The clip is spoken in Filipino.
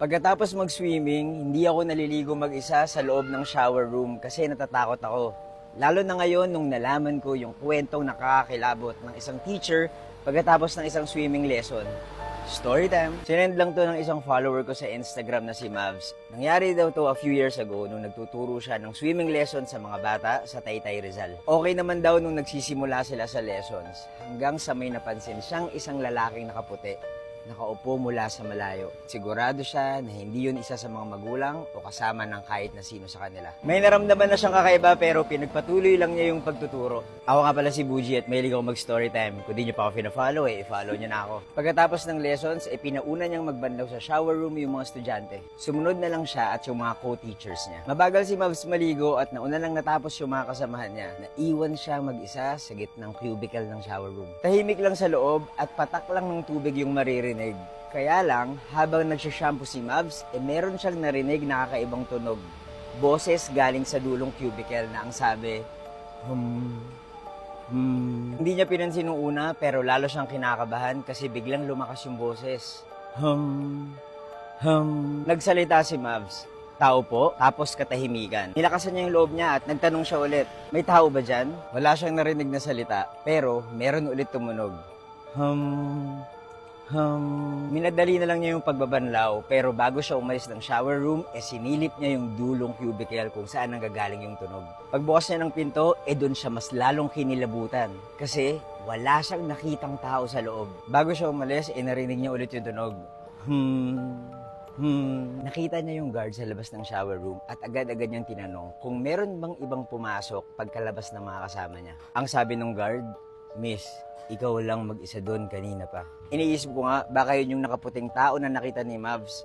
Pagkatapos mag-swimming, hindi ako naliligo mag-isa sa loob ng shower room kasi natatakot ako. Lalo na ngayon nung nalaman ko yung kwentong nakakakilabot ng isang teacher pagkatapos ng isang swimming lesson. Story time! Sinend lang to ng isang follower ko sa Instagram na si Mavs. Nangyari daw to a few years ago nung nagtuturo siya ng swimming lesson sa mga bata sa Taytay Rizal. Okay naman daw nung nagsisimula sila sa lessons hanggang sa may napansin siyang isang lalaking nakaputi nakaupo mula sa malayo. Sigurado siya na hindi yun isa sa mga magulang o kasama ng kahit na sino sa kanila. May naramdaman na siyang kakaiba pero pinagpatuloy lang niya yung pagtuturo. Ako nga pala si Buji at mahilig ako mag-story time. Kung di niyo pa ako fina-follow eh, i-follow niyo na ako. Pagkatapos ng lessons, eh pinauna niyang magbandaw sa shower room yung mga estudyante. Sumunod na lang siya at yung mga co-teachers niya. Mabagal si Mavs maligo at nauna lang natapos yung mga kasamahan niya. Naiwan siya mag-isa sa gitnang cubicle ng shower room. Tahimik lang sa loob at patak lang ng tubig yung maririnig. Kaya lang, habang nagsashampoo si Mavs, eh meron siyang narinig na kakaibang tunog. Boses galing sa dulong cubicle na ang sabi, hum, Hmm. Hindi niya pinansin nung una pero lalo siyang kinakabahan kasi biglang lumakas yung boses. Hum, hum. Nagsalita si Mavs. Tao po, tapos katahimikan. Nilakasan niya yung loob niya at nagtanong siya ulit, may tao ba dyan? Wala siyang narinig na salita, pero meron ulit tumunog. Hum, hum. Minadali na lang niya yung pagbabanlaw, pero bago siya umalis ng shower room, eh sinilip niya yung dulong cubicle kung saan nanggagaling yung tunog. Pagbukas niya ng pinto, eh doon siya mas lalong kinilabutan. Kasi wala siyang nakitang tao sa loob. Bago siya umalis, eh narinig niya ulit yung tunog. Hmm, Hmm, nakita niya yung guard sa labas ng shower room at agad-agad niyang tinanong kung meron bang ibang pumasok pagkalabas ng mga kasama niya. Ang sabi ng guard, Miss, ikaw lang mag-isa doon kanina pa. Iniisip ko nga, baka yun yung nakaputing tao na nakita ni Mavs.